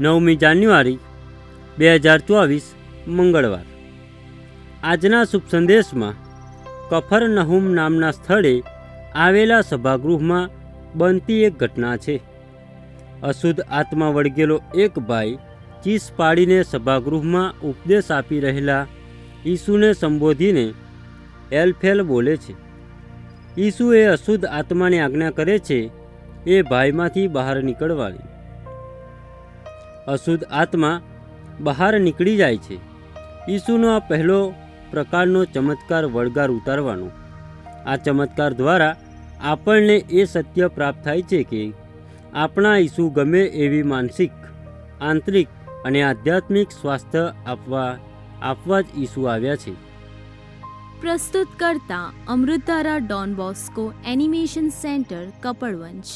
નવમી જાન્યુઆરી, બે હજાર ચોવીસ, મંગળવાર. આજના શુભ સંદેશમાં, કફર નહુમ નામના સ્થળે આવેલા સભાગૃહમાં બનતી એક ઘટના છે. અશુદ્ધ આત્મા વળગેલો એક ભાઈ ચીસ પાડીને સભાગૃહમાં ઉપદેશ આપી રહેલા ઈસુને સંબોધીને એલફેલ બોલે છે, ઈસુએ અશુદ્ધ આત્માને આજ્ઞા કરે છે, એ ભાઈમાંથી બહાર નીકળવાની અશુદ્ધ આત્મા બહાર નીકળી જાય છે. ઈસુનો આ પહેલો પ્રકારનો ચમત્કાર વળગાર ઉતારવાનો. આ ચમત્કાર દ્વારા આપણને એ સત્ય પ્રાપ્ત થાય છે કે આપણા ઈસુ ગમે એવી માનસિક, આંતરિક અને આધ્યાત્મિક સ્વાસ્થ્ય આપવા આપવા જ ઈસુ આવ્યા છે. પ્રસ્તુત કરતા અમૃતારા Don Bosco animation centre, Kapadvanj.